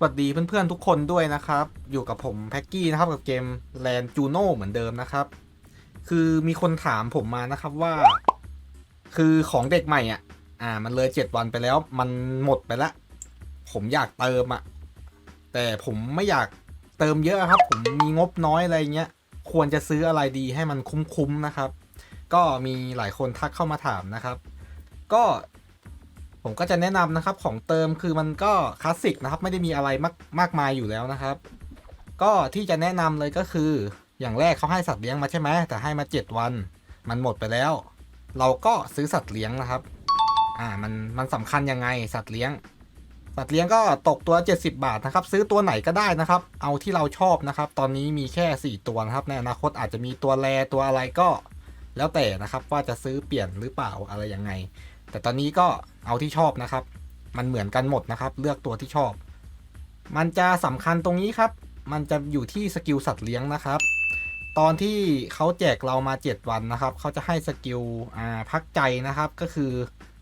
สวัสดีเพื่อนๆทุกคนด้วยนะครับ อยู่กับผมแพ็กกี้นะครับกับเกมแลนจูโน่เหมือนเดิมนะครับ คือมีคนถามผมมานะครับว่า คือของเด็กใหม่อะ อ่า มันเลยเจ็ดวันไปแล้ว มันหมดไปแล้วผมอยากเติมอะ แต่ผมไม่อยากเติมเยอะครับ ผมมีงบน้อยอะไรเงี้ย ควรจะซื้ออะไรดีให้มันคุ้มๆนะครับ ก็มีหลายคนทักเข้ามาถามนะครับ ก็ ผมก็จะแนะนำนะครับของเติมคือมันก็คลาสสิกนะครับไม่ได้มีอะไรมากมากมายอยู่แล้วนะครับ ก็ที่จะแนะนำเลยก็คืออย่างแรกเขาให้สัตว์เลี้ยงมาใช่ไหมแต่ให้มา 7 วัน มันหมดไปแล้ว เราก็ซื้อสัตว์เลี้ยงนะครับอ่ามันมันสำคัญยังไงสัตว์เลี้ยง สัตว์เลี้ยงก็ตกตัว 70 บาทนะครับ ซื้อตัวไหนก็ได้นะครับ เอาที่เราชอบนะครับ ตอนนี้มีแค่ 4 ตัวนะครับในอนาคตอาจจะมีตัวแรตัวอะไรก็ แล้วแต่นะครับว่าจะซื้อเปลี่ยนหรือเปล่าอะไรยังไง แต่ตอนนี้ก็เอาที่ชอบนะครับ มันเหมือนกันหมดนะครับ เลือกตัวที่ชอบ มันจะสำคัญตรงนี้ครับ มันจะอยู่ที่สกิลสัตว์เลี้ยงนะครับ ตอนที่เขาแจกเรามา 7 วันนะครับ เขาจะให้สกิลอ่าพักใจนะครับ ก็คือ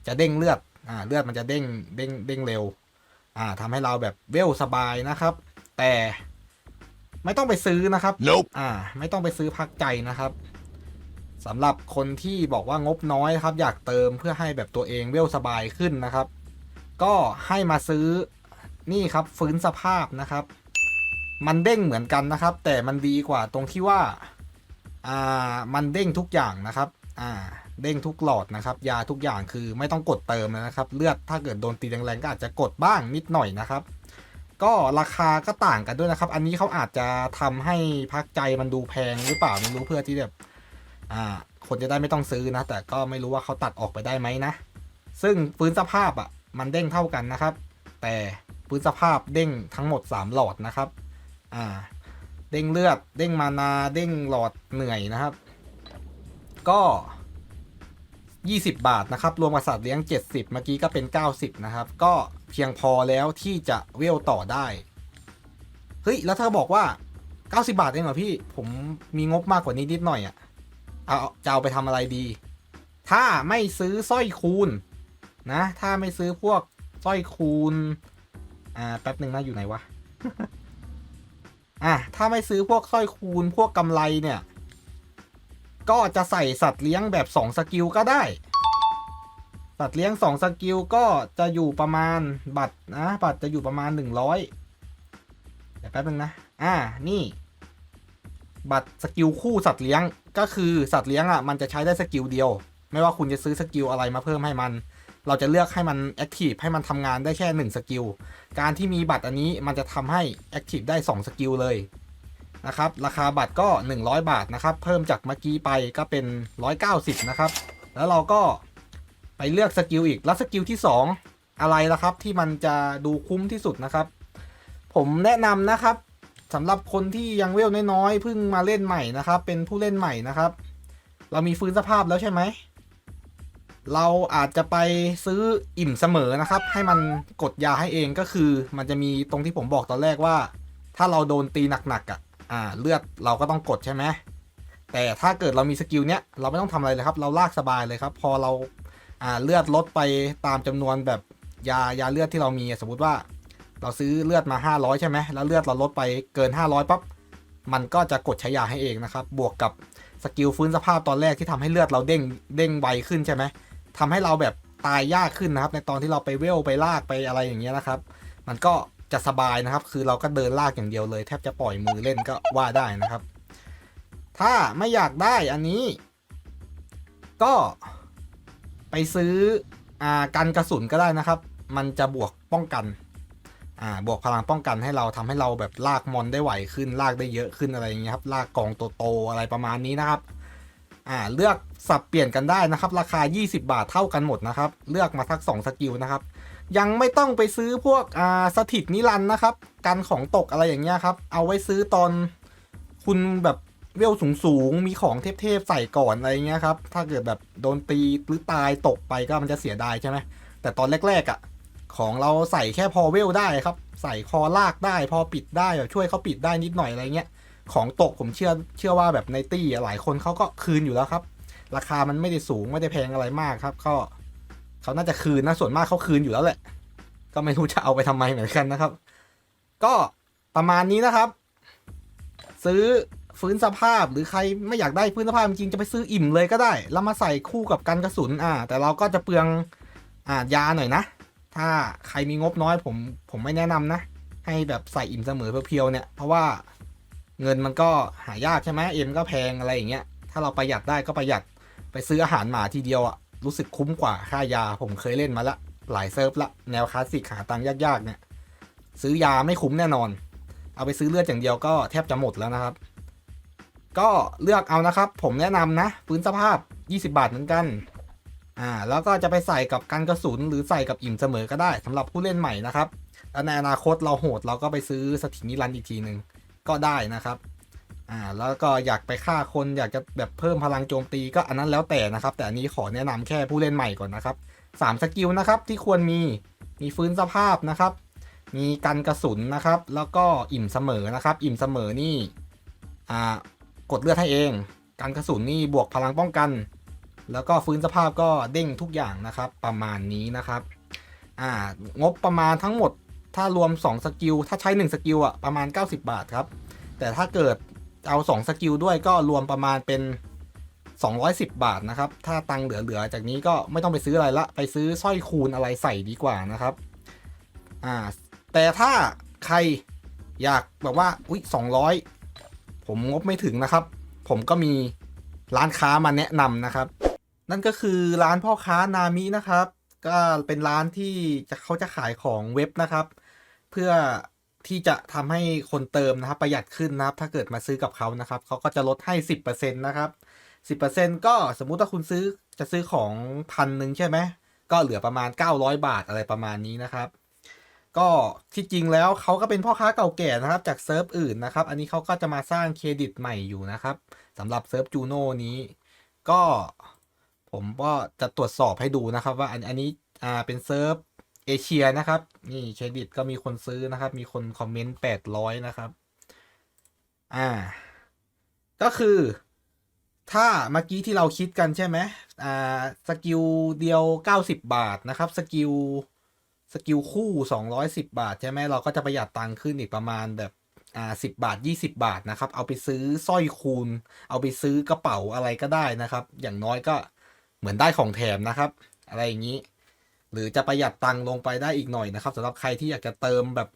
จะเด้งเลือดอ่าเลือดมันจะเด้งเด้งเด้งเร็วอ่าทำให้เราแบบเวลสบายนะครับ แต่ไม่ต้องไปซื้อนะครับ Nope. อ่า ไม่ต้องไปซื้อพักใจนะครับ สำหรับคนที่บอกว่างบน้อยครับ อยากเติมเพื่อให้แบบตัวเองเวลสบายขึ้นนะครับ ก็ให้มาซื้อนี่ครับฟื้นสภาพนะครับ มันเด้งเหมือนกันนะครับ แต่มันดีกว่าตรงที่ว่าอ่ามันเด้งทุกอย่างนะครับอ่าเด้งทุกหลอดนะครับ ยาทุกอย่างคือไม่ต้องกดเติมนะครับ เลือดถ้าเกิดโดนตีแรงๆก็อาจจะกดบ้างนิดหน่อยนะครับ ก็ราคาก็ต่างกันด้วยนะครับ อันนี้เขาอาจจะทำให้พักใจมันดูแพงหรือเปล่าไม่รู้เพื่อที่แบบ อ่า คนจะได้ไม่ต้องซื้อนะ แต่ก็ไม่รู้ว่าเขาตัดออกไปได้ไหมนะ ซึ่งฟื้นสภาพอะ มันเด้งเท่ากันนะครับ แต่ฟื้นสภาพเด้งทั้งหมด 3 หลอดนะครับ อ่า เด้งเลือด เด้งมานา เด้งหลอดเหนื่อยนะครับ ก็ 20 บาทนะครับ รวมกับสัตว์เลี้ยง 70 เมื่อกี้ก็เป็น 90 นะครับ ก็เพียงพอแล้วที่จะเวลต่อได้ เฮ้ย แล้วถ้าบอกว่า 90 บาทเองเหรอพี่ ผมมีงบมากกว่านี้นิดหน่อยอะ่ะ เอาจะเอาไปทำอะไรดี ถ้าไม่ซื้อสร้อยคูณนะ ถ้าไม่ซื้อพวกสร้อยคูณอ่าแป๊บหนึ่งนะอยู่ไหนวะอะถ้าไม่ซื้อพวกสร้อยคูณพวกกำไรเนี่ย ก็จะใส่สัตว์เลี้ยงแบบ 2 สกิลก็ได้ สัตว์เลี้ยง 2 สกิลก็จะอยู่ประมาณบัตรนะ บัตรจะอยู่ประมาณ 100เดี๋ยวแป๊บนึงนะ อ่านี่ บัตรสกิลคู่สัตว์เลี้ยง ก็คือสัตว์เลี้ยงอะมันจะใช้ได้สกิลเดียว ไม่ว่าคุณจะซื้อสกิลอะไรมาเพิ่มให้มัน เราจะเลือกให้มันแอคทีฟให้มันทำงานได้แค่1สกิล การที่มีบัตรอันนี้มันจะทำให้แอคทีฟได้2สกิลเลยนะครับ ราคาบัตรก็ 100 บาทนะครับ เพิ่มจากเมื่อกี้ไปก็เป็น 190 นะครับ แล้วเราก็ไปเลือกสกิลอีก แล้วสกิลที่ 2 อะไรล่ะครับที่มันจะดูคุ้มที่สุดนะครับ ผมแนะนำนะครับ สำหรับคนที่ยังเวลน้อยๆเพิ่งมาเล่นใหม่นะครับ เป็นผู้เล่นใหม่นะครับ เรามีฟื้นสภาพแล้วใช่ไหม เราอาจจะไปซื้ออิ่มเสมอนะครับ ให้มันกดยาให้เองก็คือ มันจะมีตรงที่ผมบอกตอนแรกว่า ถ้าเราโดนตีหนักๆอะอ่าเลือดเราก็ต้องกดใช่ไหมแต่ถ้าเกิดเรามีสกิลเนี้ยเราไม่ต้องทำอะไรเลยครับ เราลากสบายเลยครับ พอเราอ่าเลือดลดไปตามจำนวนแบบยายาเลือดที่เรามีสมมติว่า เราซื้อเลือดมา 500 ใช่ไหมแล้วเลือดเราลดไปเกิน 500ปั๊บมันก็จะกดใช้ยาให้เองนะครับ บวกกับสกิลฟื้นสภาพตอนแรกที่ทำให้เลือดเราเด้งเด้งไวขึ้นใช่ไหมทำให้เราแบบตายยากขึ้นนะครับ ในตอนที่เราไปเวลไปลากไปอะไรอย่างเงี้ยนะครับ มันก็จะสบายนะครับ คือเราก็เดินลากอย่างเดียวเลย แทบจะปล่อยมือเล่นก็ว่าได้นะครับ ถ้าไม่อยากได้อันนี้ ก็ไปซื้ออกันกระสุนก็ได้นะครับ มันจะบวกป้องกัน อ่าบวกพลังป้องกันให้เราทำให้เราแบบลากมอนได้ไหวขึ้นลากได้เยอะขึ้นอะไรอย่างเงี้ยครับลากกองโตๆอะไรประมาณนี้นะครับอ่าเลือกสับเปลี่ยนกันได้นะครับ ราคา 20 บาทเท่ากันหมดนะครับ เลือกมาสัก 2 สกิลนะครับ ยังไม่ต้องไปซื้อพวกอ่าสถิตนิรันนะครับ กันของตกอะไรอย่างเงี้ยครับ เอาไว้ซื้อตอนคุณแบบเวลสูงสูงๆมีของเทพๆใส่ก่อนอะไรเงี้ยครับ ถ้าเกิดแบบโดนตีหรือตายตกไปก็มันจะเสียดายใช่ไหมแต่ตอนแรกๆอะ่ะ ของเราใส่แค่พอเวลได้ครับ ใส่คอลากได้พอปิดได้แบบช่วยเขาปิดได้นิดหน่อยอะไรเงี้ยของตกผมเชื่อเชื่อว่าแบบในตี้หลายคนเขาก็คืนอยู่แล้วครับ ราคามันไม่ได้สูงไม่ได้แพงอะไรมากครับ ก็เขาน่าจะคืนนะส่วนมากเขาคืนอยู่แล้วแหละ ก็ไม่รู้จะเอาไปทำไมเหมือนกันนะครับ ก็ประมาณนี้นะครับ ซื้อฟื้นสภาพหรือใครไม่อยากได้ฟื้นสภาพจริงจะไปซื้ออิ่มเลยก็ได้ แล้วมาใส่คู่กับกันกระสุนอ่า แต่เราก็จะเปลืองอ่ายาหน่อยนะ ถ้าใครมีงบน้อยผมผมไม่แนะนำนะ ให้แบบใส่อิ่มเสมอเพียวๆเนี่ย เพราะว่าเงินมันก็หายากใช่ไหมเอ็มก็แพงอะไรอย่างเงี้ย ถ้าเราประหยัดได้ก็ประหยัดไปซื้ออาหารหมาทีเดียวอะรู้สึกคุ้มกว่าค่ายา ผมเคยเล่นมาละ หลายเซิร์ฟละ แนวคลาสสิกหาตังยากๆเนี่ย ซื้อยาไม่คุ้มแน่นอน เอาไปซื้อเลือดอย่างเดียวก็แทบจะหมดแล้วนะครับ ก็เลือกเอานะครับ ผมแนะนำนะ ฟื้นสภาพ 20 บาทเหมือนกัน อ่าแล้วก็จะไปใส่กับกันกระสุนหรือใส่กับอิ่มเสมอก็ได้สำหรับผู้เล่นใหม่นะครับแล้วในอนาคตเราโหดเราก็ไปซื้อสถินิรันอีกทีหนึ่งก็ได้นะครับอ่าแล้วก็อยากไปฆ่าคนอยากจะแบบเพิ่มพลังโจมตีก็อันนั้นแล้วแต่นะครับ แต่อันนี้ขอแนะนำแค่ผู้เล่นใหม่ก่อนนะครับสามสกิลนะครับที่ควรมีมีฟื้นสภาพนะครับ มีกันกระสุนนะครับ แล้วก็อิ่มเสมอนะครับ อิ่มเสมอนี่อ่ากดเลือดให้เอง กันกระสุนนี่บวกพลังป้องกัน แล้วก็ฟื้นสภาพก็เด้งทุกอย่างนะครับ ประมาณนี้นะครับ อ่างบประมาณทั้งหมดถ้ารวม 2 สกิล ถ้าใช้ 1 สกิลอะประมาณ 90 บาทครับ แต่ถ้าเกิดเอา 2 สกิลด้วยก็รวมประมาณเป็น 210 บาทนะครับ ถ้าตังค์เหลือ ๆ จากนี้ก็ไม่ต้องไปซื้ออะไรละ ไปซื้อสร้อยคูณอะไรใส่ดีกว่านะครับ อ่า แต่ถ้าใครอยากแบบว่า อุ๊ย 200 ผมงบไม่ถึงนะครับ ผมก็มีร้านค้ามาแนะนำนะครับ นั่นก็คือร้านพ่อค้านามินะครับ ก็เป็นร้านที่จะเขาจะขายของเว็บนะครับ เพื่อที่จะทำให้คนเติมนะครับ ประหยัดขึ้นนะครับ ถ้าเกิดมาซื้อกับเขานะครับเขาก็จะลดให้ 10%นะครับ 10%ก็สมมุติว่าคุณซื้อจะซื้อของพันหนึ่งใช่ไหมก็เหลือประมาณ 900 บาทอะไรประมาณนี้นะครับ ก็ที่จริงแล้วเขาก็เป็นพ่อค้าเก่าแก่นะครับ จากเซิร์ฟอื่นนะครับ อันนี้เขาก็จะมาสร้างเครดิตใหม่อยู่นะครับสำหรับเซิร์ฟจูโน่นี้ ก็ ผมก็จะตรวจสอบให้ดูนะครับ ว่าอันอันนี้อ่าเป็นเซิร์ฟเอเชียนะครับ นี่เครดิตก็มีคนซื้อนะครับ มีคนคอมเมนต์แปดร้อยนะครับ อ่า ก็คือ ถ้าเมื่อกี้ที่เราคิดกันใช่ไหมอ่าสกิลเดียว90บาทนะครับ สกิลสกิลคู่210บาทใช่ไหมเราก็จะประหยัดตังค์ขึ้นอีกประมาณแบบอ่าสิบาท 20 บาทนะครับ เอาไปซื้อสร้อยคูณ เอาไปซื้อกระเป๋าอะไรก็ได้นะครับ อย่างน้อยก็ เหมือนได้ของแถมนะครับ อะไรอย่างนี้ หรือจะประหยัดตังค์ลงไปได้อีกหน่อยนะครับสำหรับใครที่อยากจะเติมแบบ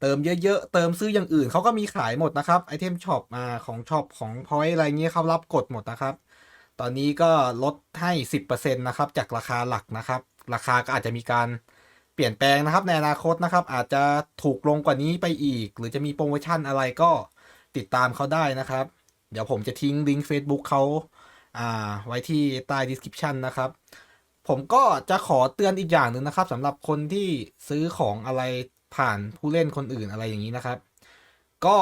เติมเยอะๆ เติมซื้ออย่างอื่นเขาก็มีขายหมดนะครับ ไอเทมช็อปมาของช็อปของพอยอะไรเงี้ยเขารับกดหมดนะครับ ตอนนี้ก็ลดให้ 10%นะครับ จากราคาหลักนะครับ ราคาก็อาจจะมีการเปลี่ยนแปลงนะครับ ในอนาคตนะครับ อาจจะถูกลงกว่านี้ไปอีก หรือจะมีโปรโมชั่นอะไรก็ติดตามเขาได้นะครับ เดี๋ยวผมจะทิ้งลิงก์ Facebook เขา อ่าไว้ที่ใต้ description นะครับ ผมก็จะขอเตือนอีกอย่างหนึ่งนะครับสำหรับคนที่ซื้อของอะไรผ่านผู้เล่นคนอื่นอะไรอย่างนี้นะครับ ก็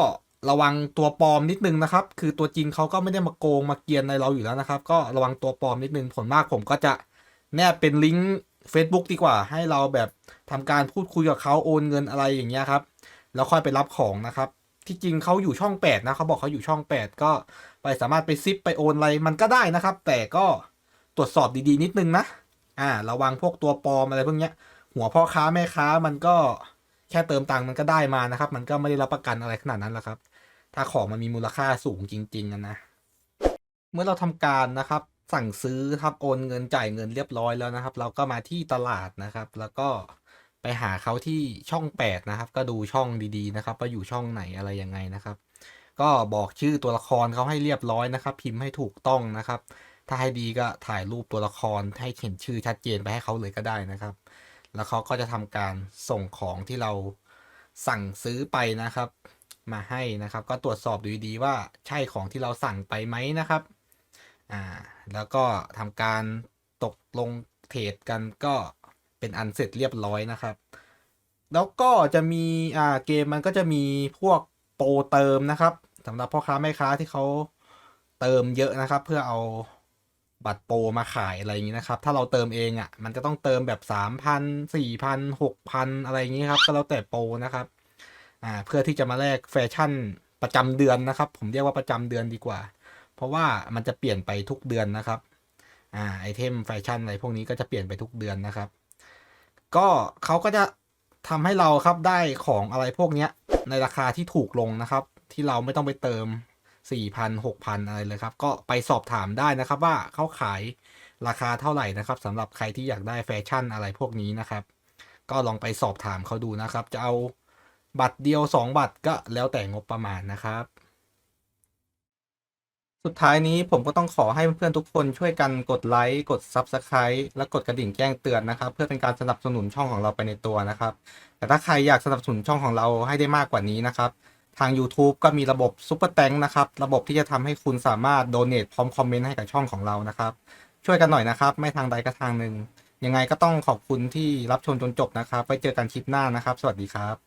ระวังตัวปลอมนิดนึงนะครับ คือตัวจริงเขาก็ไม่ได้มาโกงมาเกียนในเราอยู่แล้วนะครับ ก็ระวังตัวปลอมนิดนึงผลมากผมก็จะแนบเป็นลิงก์ Facebook ดีกว่า ให้เราแบบทำการพูดคุยกับเขาโอนเงินอะไรอย่างเงี้ยครับ แล้วค่อยไปรับของนะครับ ที่จริงเขาอยู่ช่อง 8 นะเขาบอกเขาอยู่ช่อง 8 ก็ ไปสามารถไปซิปไปโอนอะไรมันก็ได้นะครับ แต่ก็ตรวจสอบดีๆนิดนึงนะ อ่า ระวังพวกตัวปลอมอะไรพวกเนี้ย หัวพ่อค้าแม่ค้ามันก็แค่เติมตังค์มันก็ได้มานะครับ มันก็ไม่ได้รับประกันอะไรขนาดนั้นหรอกครับ ถ้าของมันมีมูลค่าสูงจริงๆอะนะ เมื่อเราทำการนะครับ สั่งซื้อครับโอนเงินจ่ายเงินเรียบร้อยแล้วนะครับ เราก็มาที่ตลาดนะครับ แล้วก็ไปหาเขาที่ช่อง 8 นะครับ ก็ดูช่องดีๆนะครับว่าอยู่ช่องไหนอะไรยังไงนะครับ ก็บอกชื่อตัวละครเขาให้เรียบร้อยนะครับ พิมพ์ให้ถูกต้องนะครับ ถ้าให้ดีก็ถ่ายรูปตัวละครให้เห็นชื่อชัดเจนไปให้เขาเลยก็ได้นะครับ แล้วเขาก็จะทำการส่งของที่เราสั่งซื้อไปนะครับ มาให้นะครับ ก็ตรวจสอบดูดีว่าใช่ของที่เราสั่งไปไหมนะครับอ่าแล้วก็ทำการตกลงเทรดกันก็เป็นอันเสร็จเรียบร้อยนะครับ แล้วก็จะมีอ่าเกมมันก็จะมีพวก โปรเติมนะครับสำหรับพ่อค้าแม่ค้าที่เขาเติมเยอะนะครับ เพื่อเอาบัตรโปรมาขายอะไรอย่างนี้นะครับ ถ้าเราเติมเองอะ่ะ มันจะต้องเติมแบบสามพันสี่พันหกพันอะไรอย่างนี้ครับ ก็แล้วแต่โปรนะครับอ่าเพื่อที่จะมาแลกแฟชั่นประจำเดือนนะครับ ผมเรียกว่าประจำเดือนดีกว่า เพราะว่ามันจะเปลี่ยนไปทุกเดือนนะครับอ่าไอเทมแฟชั่นอะไรพวกนี้ก็จะเปลี่ยนไปทุกเดือนนะครับ ก็เขาก็จะทำให้เราครับได้ของอะไรพวกเนี้ย ในราคาที่ถูกลงนะครับ ที่เราไม่ต้องไปเติม 4,000 6,000 อะไรเลยครับ ก็ไปสอบถามได้นะครับว่าเขาขายราคาเท่าไหร่นะครับสำหรับใครที่อยากได้แฟชั่นอะไรพวกนี้นะครับ ก็ลองไปสอบถามเขาดูนะครับ จะเอาบัตรเดียว 2 บัตรก็แล้วแต่งบประมาณนะครับ สุดท้ายนี้ผมก็ต้องขอให้เพื่อนๆทุกคนช่วยกันกดไลค์กด Subscribe และกดกระดิ่งแจ้งเตือนนะครับ เพื่อเป็นการสนับสนุนช่องของเราไปในตัวนะครับ แต่ถ้าใครอยากสนับสนุนช่องของเราให้ได้มากกว่านี้นะครับ ทาง YouTube ก็มีระบบ Super t a n k นะครับ ระบบที่จะทำให้คุณสามารถโดเน a t พร้อมคอมเมนต์ให้กับช่องของเรานะครับ ช่วยกันหน่อยนะครับ ไม่ทางใดก็ทางหนึ่งยังไงก็ต้องขอบคุณที่รับชมจนจบนะครับไว้เจอกันคลิปหน้านะครับ สวัสดีครับ